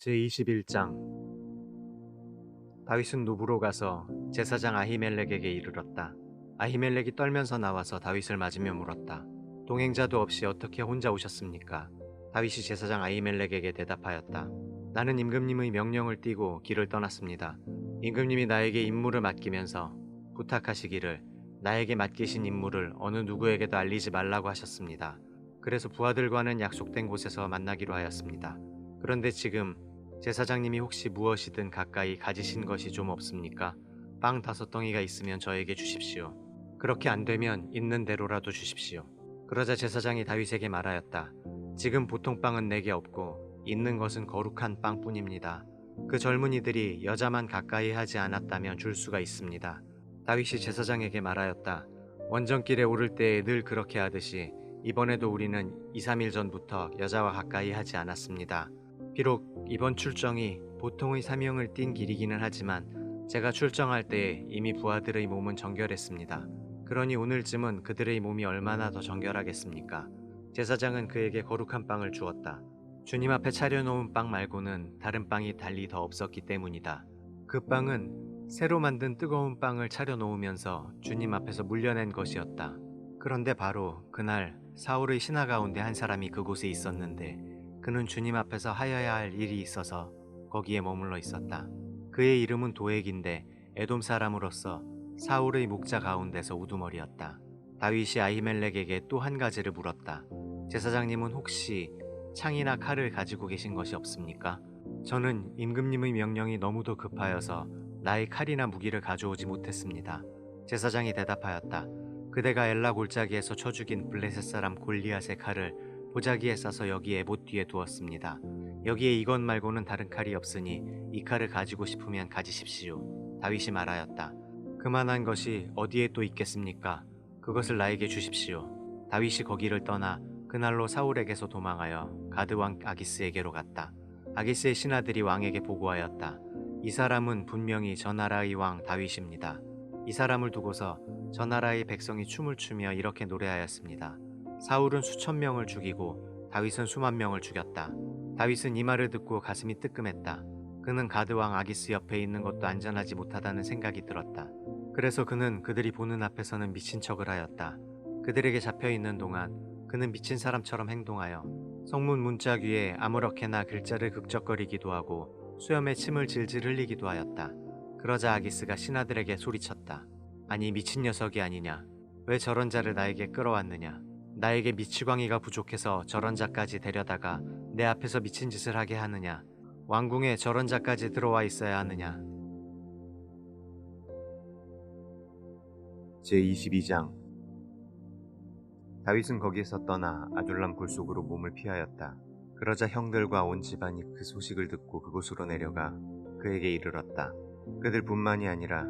제21장 다윗은 노브로 가서 제사장 아히멜렉에게 이르렀다. 아히멜렉이 떨면서 나와서 다윗을 맞으며 물었다. 동행자도 없이 어떻게 혼자 오셨습니까? 다윗이 제사장 아히멜렉에게 대답하였다. 나는 임금님의 명령을 띠고 길을 떠났습니다. 임금님이 나에게 임무를 맡기면서 부탁하시기를 나에게 맡기신 임무를 어느 누구에게도 알리지 말라고 하셨습니다. 그래서 부하들과는 약속된 곳에서 만나기로 하였습니다. 그런데 지금 제사장님이 혹시 무엇이든 가까이 가지신 것이 좀 없습니까? 빵 다섯 덩이가 있으면 저에게 주십시오. 그렇게 안 되면 있는 대로라도 주십시오. 그러자 제사장이 다윗에게 말하였다. 지금 보통 빵은 내게 없고 있는 것은 거룩한 빵뿐입니다. 그 젊은이들이 여자만 가까이 하지 않았다면 줄 수가 있습니다. 다윗이 제사장에게 말하였다. 원정길에 오를 때에 늘 그렇게 하듯이 이번에도 우리는 2, 3일 전부터 여자와 가까이 하지 않았습니다. 비록 이번 출정이 보통의 사명을 띈 길이기는 하지만 제가 출정할 때에 이미 부하들의 몸은 정결했습니다. 그러니 오늘쯤은 그들의 몸이 얼마나 더 정결하겠습니까? 제사장은 그에게 거룩한 빵을 주었다. 주님 앞에 차려놓은 빵 말고는 다른 빵이 달리 더 없었기 때문이다. 그 빵은 새로 만든 뜨거운 빵을 차려놓으면서 주님 앞에서 물려낸 것이었다. 그런데 바로 그날 사울의 신하 가운데 한 사람이 그곳에 있었는데 그는 주님 앞에서 하여야 할 일이 있어서 거기에 머물러 있었다. 그의 이름은 도액인데 에돔 사람으로서 사울의 목자 가운데서 우두머리였다. 다윗이 아히멜렉에게 또 한 가지를 물었다. 제사장님은 혹시 창이나 칼을 가지고 계신 것이 없습니까? 저는 임금님의 명령이 너무도 급하여서 나의 칼이나 무기를 가져오지 못했습니다. 제사장이 대답하였다. 그대가 엘라 골짜기에서 쳐 죽인 블레셋 사람 골리앗의 칼을 보자기에 싸서 여기 에봇 뒤에 두었습니다. 여기에 이것 말고는 다른 칼이 없으니 이 칼을 가지고 싶으면 가지십시오. 다윗이 말하였다. 그만한 것이 어디에 또 있겠습니까? 그것을 나에게 주십시오. 다윗이 거기를 떠나 그날로 사울에게서 도망하여 가드 왕 아기스에게로 갔다. 아기스의 신하들이 왕에게 보고하였다. 이 사람은 분명히 저 나라의 왕 다윗입니다. 이 사람을 두고서 저 나라의 백성이 춤을 추며 이렇게 노래하였습니다. 사울은 수천 명을 죽이고 다윗은 수만 명을 죽였다. 다윗은 이 말을 듣고 가슴이 뜨끔했다. 그는 가드 왕 아기스 옆에 있는 것도 안전하지 못하다는 생각이 들었다. 그래서 그는 그들이 보는 앞에서는 미친 척을 하였다. 그들에게 잡혀 있는 동안 그는 미친 사람처럼 행동하여 성문 문짝 위에 아무렇게나 글자를 극적거리기도 하고 수염에 침을 질질 흘리기도 하였다. 그러자 아기스가 신하들에게 소리쳤다. 아니 미친 녀석이 아니냐? 왜 저런 자를 나에게 끌어왔느냐? 나에게 미치광이가 부족해서 저런 자까지 데려다가 내 앞에서 미친 짓을 하게 하느냐? 왕궁에 저런 자까지 들어와 있어야 하느냐? 제22장 다윗은 거기에서 떠나 아둘람 굴속으로 몸을 피하였다. 그러자 형들과 온 집안이 그 소식을 듣고 그곳으로 내려가 그에게 이르렀다. 그들뿐만이 아니라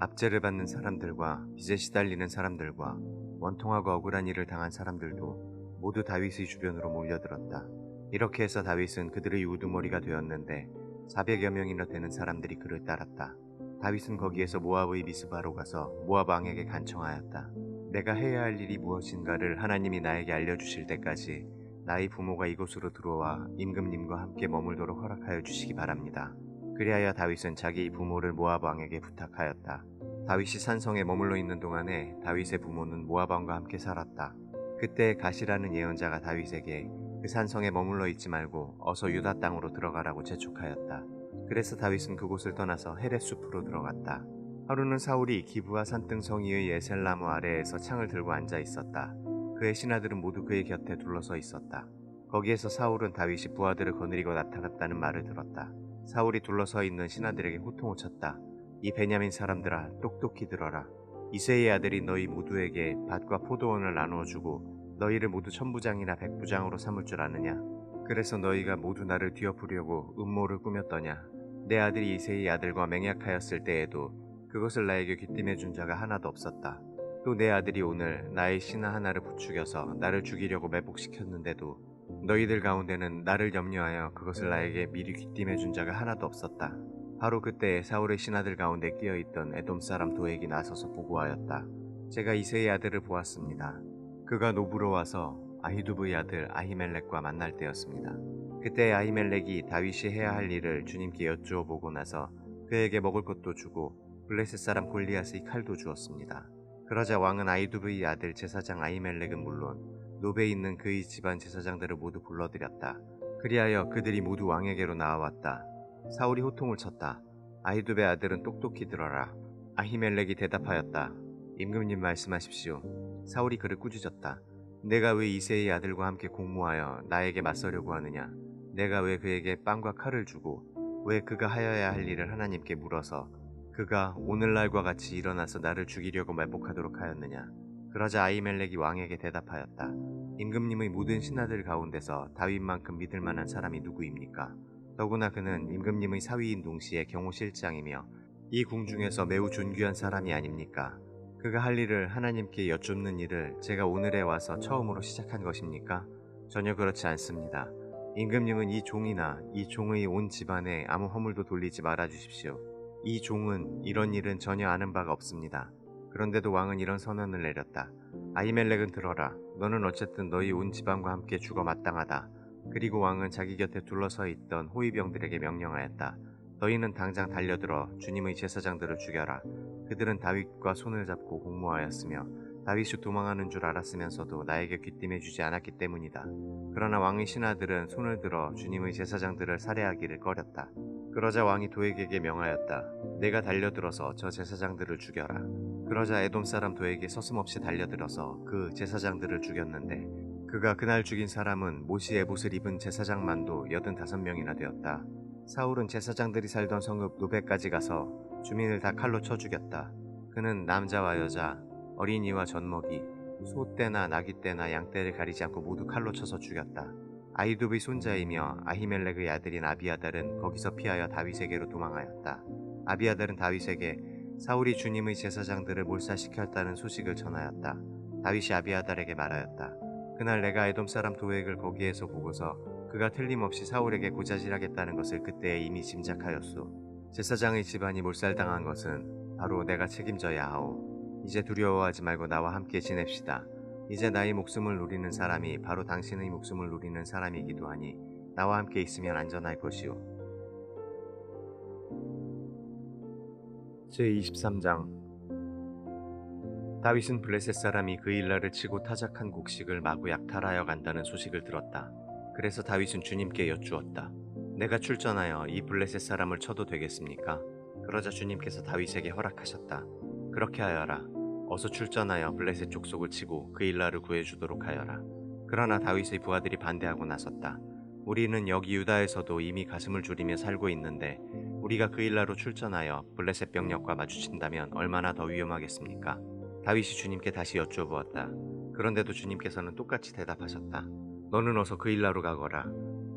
압제를 받는 사람들과 빚에 시달리는 사람들과 원통하고 억울한 일을 당한 사람들도 모두 다윗의 주변으로 몰려들었다. 이렇게 해서 다윗은 그들의 우두머리가 되었는데 400여 명이나 되는 사람들이 그를 따랐다. 다윗은 거기에서 모압의 미스바로 가서 모압 왕에게 간청하였다. 내가 해야 할 일이 무엇인가를 하나님이 나에게 알려주실 때까지 나의 부모가 이곳으로 들어와 임금님과 함께 머물도록 허락하여 주시기 바랍니다. 그리하여 다윗은 자기 부모를 모압 왕에게 부탁하였다. 다윗이 산성에 머물러 있는 동안에 다윗의 부모는 모압 왕과 함께 살았다. 그때 가시라는 예언자가 다윗에게 그 산성에 머물러 있지 말고 어서 유다 땅으로 들어가라고 재촉하였다. 그래서 다윗은 그곳을 떠나서 헤렛 숲으로 들어갔다. 하루는 사울이 기부와 산등성이의 예셀나무 아래에서 창을 들고 앉아 있었다. 그의 신하들은 모두 그의 곁에 둘러서 있었다. 거기에서 사울은 다윗이 부하들을 거느리고 나타났다는 말을 들었다. 사울이 둘러서 있는 신하들에게 호통을 쳤다. 이 베냐민 사람들아 똑똑히 들어라. 이세의 아들이 너희 모두에게 밭과 포도원을 나누어 주고 너희를 모두 천부장이나 백부장으로 삼을 줄 아느냐? 그래서 너희가 모두 나를 뒤엎으려고 음모를 꾸몄더냐? 내 아들이 이세의 아들과 맹약하였을 때에도 그것을 나에게 귀띔해 준 자가 하나도 없었다. 또 내 아들이 오늘 나의 신하 하나를 부추겨서 나를 죽이려고 매복시켰는데도 너희들 가운데는 나를 염려하여 그것을 나에게 미리 귀띔해 준 자가 하나도 없었다. 바로 그때 사울의 신하들 가운데 끼어 있던 에돔 사람 도액이 나서서 보고하였다. 제가 이세의 아들을 보았습니다. 그가 노부로 와서 아히두브의 아들 아히멜렉과 만날 때였습니다. 그때 아히멜렉이 다윗이 해야 할 일을 주님께 여쭈어 보고 나서 그에게 먹을 것도 주고 블레셋 사람 골리앗의 칼도 주었습니다. 그러자 왕은 아이두브의 아들 제사장 아히멜렉은 물론 노베에 있는 그의 집안 제사장들을 모두 불러들였다. 그리하여 그들이 모두 왕에게로 나와왔다. 사울이 호통을 쳤다. 아히두베 아들은 똑똑히 들어라. 아히멜렉이 대답하였다. 임금님 말씀하십시오. 사울이 그를 꾸짖었다. 내가 왜 이세의 아들과 함께 공모하여 나에게 맞서려고 하느냐? 내가 왜 그에게 빵과 칼을 주고 왜 그가 하여야 할 일을 하나님께 물어서 그가 오늘날과 같이 일어나서 나를 죽이려고 말복하도록 하였느냐? 그러자 아이멜렉이 왕에게 대답하였다. 임금님의 모든 신하들 가운데서 다윗만큼 믿을 만한 사람이 누구입니까? 더구나 그는 임금님의 사위인 동시에 경호실장이며 이 궁중에서 매우 존귀한 사람이 아닙니까? 그가 할 일을 하나님께 여쭙는 일을 제가 오늘에 와서 처음으로 시작한 것입니까? 전혀 그렇지 않습니다. 임금님은 이 종이나 이 종의 온 집안에 아무 허물도 돌리지 말아 주십시오. 이 종은 이런 일은 전혀 아는 바가 없습니다. 그런데도 왕은 이런 선언을 내렸다. 아이멜렉은 들어라. 너는 어쨌든 너희 온 집안과 함께 죽어 마땅하다. 그리고 왕은 자기 곁에 둘러서 있던 호위병들에게 명령하였다. 너희는 당장 달려들어 주님의 제사장들을 죽여라. 그들은 다윗과 손을 잡고 공모하였으며 다윗이 도망하는 줄 알았으면서도 나에게 귀띔해 주지 않았기 때문이다. 그러나 왕의 신하들은 손을 들어 주님의 제사장들을 살해하기를 꺼렸다. 그러자 왕이 도에게게 명하였다. 내가 달려들어서 저 제사장들을 죽여라. 그러자 에돔 사람 도에게 서슴없이 달려들어서 그 제사장들을 죽였는데 그가 그날 죽인 사람은 모시 에봇을 입은 제사장만도 85명이나 되었다. 사울은 제사장들이 살던 성읍 노베까지 가서 주민을 다 칼로 쳐 죽였다. 그는 남자와 여자, 어린이와 젖먹이, 소떼나 나귀떼나 양떼를 가리지 않고 모두 칼로 쳐서 죽였다. 아이두의 손자이며 아히멜렉의 아들인 아비아달은 거기서 피하여 다윗에게로 도망하였다. 아비아달은 다윗에게 사울이 주님의 제사장들을 몰살시켰다는 소식을 전하였다. 다윗이 아비아달에게 말하였다. 그날 내가 에돔 사람 도액을 거기에서 보고서 그가 틀림없이 사울에게 고자질하겠다는 것을 그때 이미 짐작하였소. 제사장의 집안이 몰살당한 것은 바로 내가 책임져야 하오. 이제 두려워하지 말고 나와 함께 지냅시다. 이제 나의 목숨을 누리는 사람이 바로 당신의 목숨을 누리는 사람이기도 하니 나와 함께 있으면 안전할 것이오. 제23장 다윗은 블레셋 사람이 그 일날을 치고 타작한 곡식을 마구 약탈하여 간다는 소식을 들었다. 그래서 다윗은 주님께 여쭈었다. 내가 출전하여 이 블레셋 사람을 쳐도 되겠습니까? 그러자 주님께서 다윗에게 허락하셨다. 그렇게 하여라. 어서 출전하여 블레셋 족속을 치고 그 일날을 구해주도록 하여라. 그러나 다윗의 부하들이 반대하고 나섰다. 우리는 여기 유다에서도 이미 가슴을 졸이며 살고 있는데 우리가 그 일라로 출전하여 블레셋 병력과 마주친다면 얼마나 더 위험하겠습니까? 다윗이 주님께 다시 여쭈어보았다. 그런데도 주님께서는 똑같이 대답하셨다. 너는 어서 그 일라로 가거라.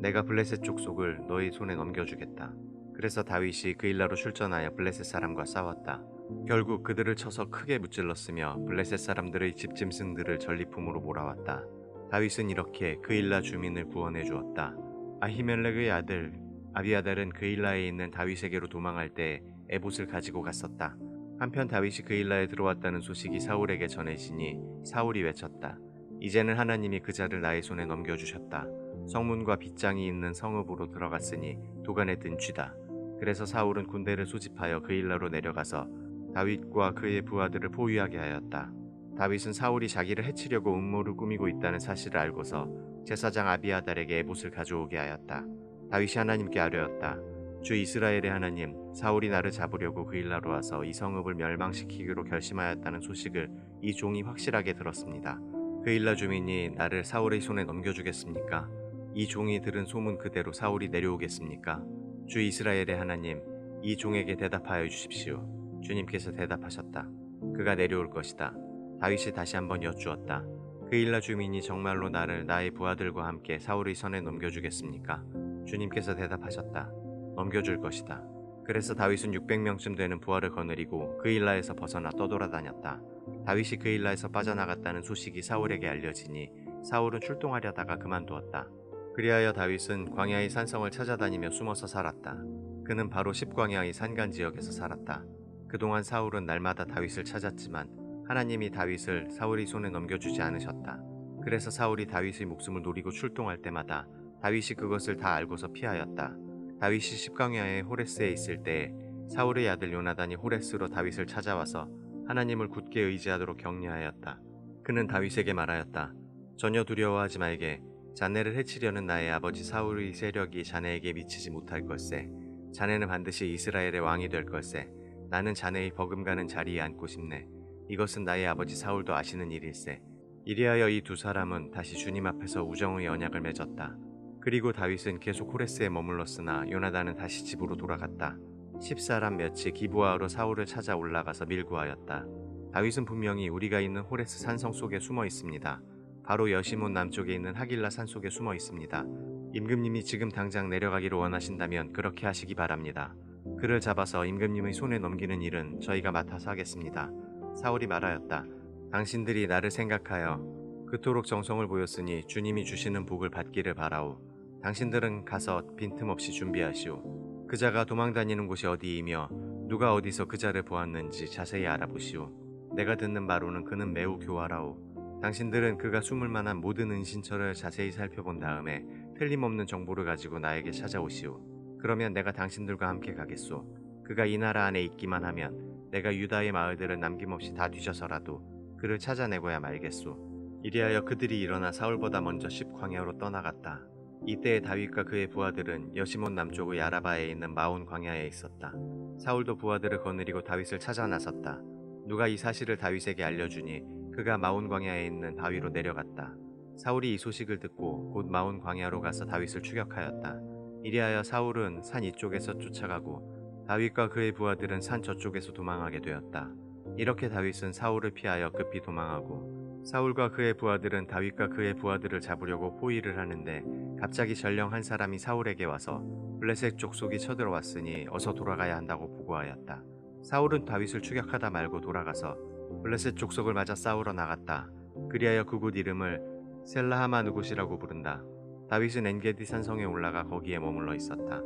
내가 블레셋 족속을 너희 손에 넘겨주겠다. 그래서 다윗이 그 일라로 출전하여 블레셋 사람과 싸웠다. 결국 그들을 쳐서 크게 무찔렀으며 블레셋 사람들의 집짐승들을 전리품으로 몰아왔다. 다윗은 이렇게 그 일라 주민을 구원해 주었다. 아히멜렉의 아들 아비아달은 그 일라에 있는 다윗에게로 도망할 때 에봇을 가지고 갔었다. 한편 다윗이 그 일라에 들어왔다는 소식이 사울에게 전해지니 사울이 외쳤다. 이제는 하나님이 그 자를 나의 손에 넘겨주셨다. 성문과 빗장이 있는 성읍으로 들어갔으니 도간에 든 쥐다. 그래서 사울은 군대를 소집하여 그 일라로 내려가서 다윗과 그의 부하들을 포위하게 하였다. 다윗은 사울이 자기를 해치려고 음모를 꾸미고 있다는 사실을 알고서 제사장 아비아달에게 에봇을 가져오게 하였다. 다윗이 하나님께 아뢰었다. 주 이스라엘의 하나님, 사울이 나를 잡으려고 그 일나로 와서 이 성읍을 멸망시키기로 결심하였다는 소식을 이 종이 확실하게 들었습니다. 그 일라 주민이 나를 사울의 손에 넘겨주겠습니까? 이 종이 들은 소문 그대로 사울이 내려오겠습니까? 주 이스라엘의 하나님, 이 종에게 대답하여 주십시오. 주님께서 대답하셨다. 그가 내려올 것이다. 다윗이 다시 한번 여쭈었다. 그 일라 주민이 정말로 나를 나의 부하들과 함께 사울의 손에 넘겨주겠습니까? 주님께서 대답하셨다. 넘겨줄 것이다. 그래서 다윗은 600명쯤 되는 부하를 거느리고 그 일라에서 벗어나 떠돌아다녔다. 다윗이 그 일라에서 빠져나갔다는 소식이 사울에게 알려지니 사울은 출동하려다가 그만두었다. 그리하여 다윗은 광야의 산성을 찾아다니며 숨어서 살았다. 그는 바로 십광야의 산간 지역에서 살았다. 그동안 사울은 날마다 다윗을 찾았지만 하나님이 다윗을 사울의 손에 넘겨주지 않으셨다. 그래서 사울이 다윗의 목숨을 노리고 출동할 때마다 다윗이 그것을 다 알고서 피하였다. 다윗이 십광야의 호레스에 있을 때 사울의 아들 요나단이 호레스로 다윗을 찾아와서 하나님을 굳게 의지하도록 격려하였다. 그는 다윗에게 말하였다. 전혀 두려워하지 말게. 자네를 해치려는 나의 아버지 사울의 세력이 자네에게 미치지 못할 걸세. 자네는 반드시 이스라엘의 왕이 될 걸세. 나는 자네의 버금가는 자리에 앉고 싶네. 이것은 나의 아버지 사울도 아시는 일일세. 이리하여 이 두 사람은 다시 주님 앞에서 우정의 언약을 맺었다. 그리고 다윗은 계속 호레스에 머물렀으나 요나단은 다시 집으로 돌아갔다. 십사람 몇이 기부하러 사울을 찾아 올라가서 밀구하였다. 다윗은 분명히 우리가 있는 호레스 산성 속에 숨어 있습니다. 바로 여시몬 남쪽에 있는 하길라 산 속에 숨어 있습니다. 임금님이 지금 당장 내려가기를 원하신다면 그렇게 하시기 바랍니다. 그를 잡아서 임금님의 손에 넘기는 일은 저희가 맡아서 하겠습니다. 사울이 말하였다. 당신들이 나를 생각하여 그토록 정성을 보였으니 주님이 주시는 복을 받기를 바라오. 당신들은 가서 빈틈없이 준비하시오. 그자가 도망다니는 곳이 어디이며 누가 어디서 그자를 보았는지 자세히 알아보시오. 내가 듣는 바로는 그는 매우 교활하오. 당신들은 그가 숨을 만한 모든 은신처를 자세히 살펴본 다음에 틀림없는 정보를 가지고 나에게 찾아오시오. 그러면 내가 당신들과 함께 가겠소. 그가 이 나라 안에 있기만 하면 내가 유다의 마을들을 남김없이 다 뒤져서라도 그를 찾아내고야 말겠소. 이리하여 그들이 일어나 사울보다 먼저 십광야로 떠나갔다. 이때 다윗과 그의 부하들은 여시몬 남쪽의 아라바에 있는 마온 광야에 있었다. 사울도 부하들을 거느리고 다윗을 찾아 나섰다. 누가 이 사실을 다윗에게 알려주니 그가 마온 광야에 있는 바위로 내려갔다. 사울이 이 소식을 듣고 곧 마온 광야로 가서 다윗을 추격하였다. 이리하여 사울은 산 이쪽에서 쫓아가고 다윗과 그의 부하들은 산 저쪽에서 도망하게 되었다. 이렇게 다윗은 사울을 피하여 급히 도망하고 사울과 그의 부하들은 다윗과 그의 부하들을 잡으려고 포위를 하는데 갑자기 전령 한 사람이 사울에게 와서 블레셋 족속이 쳐들어왔으니 어서 돌아가야 한다고 보고하였다. 사울은 다윗을 추격하다 말고 돌아가서 블레셋 족속을 맞아 싸우러 나갔다. 그리하여 그곳 이름을 셀라하마누곳이라고 부른다. 다윗은 엔게디 산성에 올라가 거기에 머물러 있었다.